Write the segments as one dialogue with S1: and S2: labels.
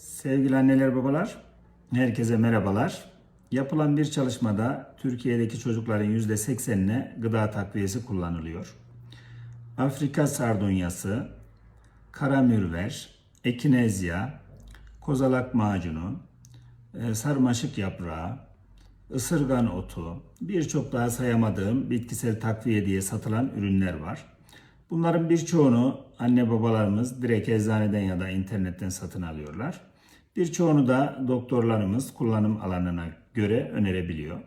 S1: Sevgili anneler babalar, herkese merhabalar. Yapılan bir çalışmada Türkiye'deki çocukların %80'ine gıda takviyesi kullanılıyor. Afrika sardunyası, karamürver, ekinezya, kozalak macunu, e, sarmaşık yaprağı, ısırgan otu, birçok daha sayamadığım bitkisel takviye diye satılan ürünler var. Bunların birçoğunu anne babalarımız direkt eczaneden ya da internetten satın alıyorlar. Birçoğunu da doktorlarımız kullanım alanına göre önerebiliyor.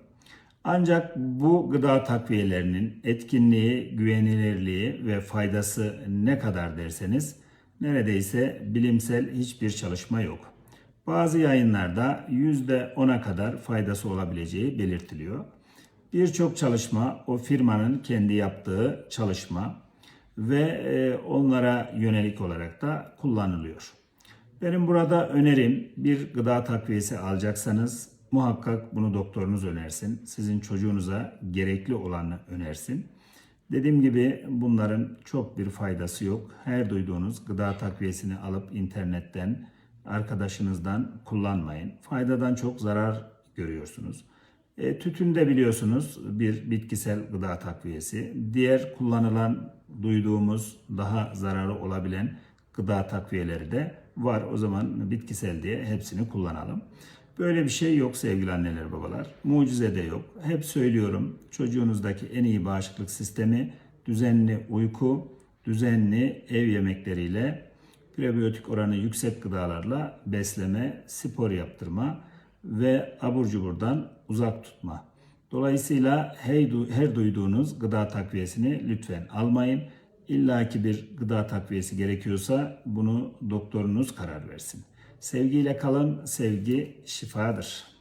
S1: Ancak bu gıda takviyelerinin etkinliği, güvenilirliği ve faydası ne kadar derseniz neredeyse bilimsel hiçbir çalışma yok. Bazı yayınlarda %10'a kadar faydası olabileceği belirtiliyor. Birçok çalışma o firmanın kendi yaptığı çalışma ve e, onlara yönelik olarak da kullanılıyor. Benim burada önerim bir gıda takviyesi alacaksanız muhakkak bunu doktorunuz önersin. Sizin çocuğunuza gerekli olanı önersin. Dediğim gibi bunların çok bir faydası yok. Her duyduğunuz gıda takviyesini alıp internetten, arkadaşınızdan kullanmayın. Faydadan çok zarar görüyorsunuz. E, tütün de biliyorsunuz bir bitkisel gıda takviyesi. Diğer kullanılan, duyduğumuz daha zararı olabilen gıda takviyeleri de var. O zaman bitkisel diye hepsini kullanalım. Böyle bir şey yok sevgili anneler babalar. Mucize de yok. Hep söylüyorum çocuğunuzdaki en iyi bağışıklık sistemi düzenli uyku, düzenli ev yemekleriyle prebiyotik oranı yüksek gıdalarla besleme, spor yaptırma ve abur cuburdan uzak tutma. Dolayısıyla her, duyduğunuz gıda takviyesini lütfen almayın. İlla ki bir gıda takviyesi gerekiyorsa bunu doktorunuz karar versin. Sevgiyle kalın, sevgi şifadır.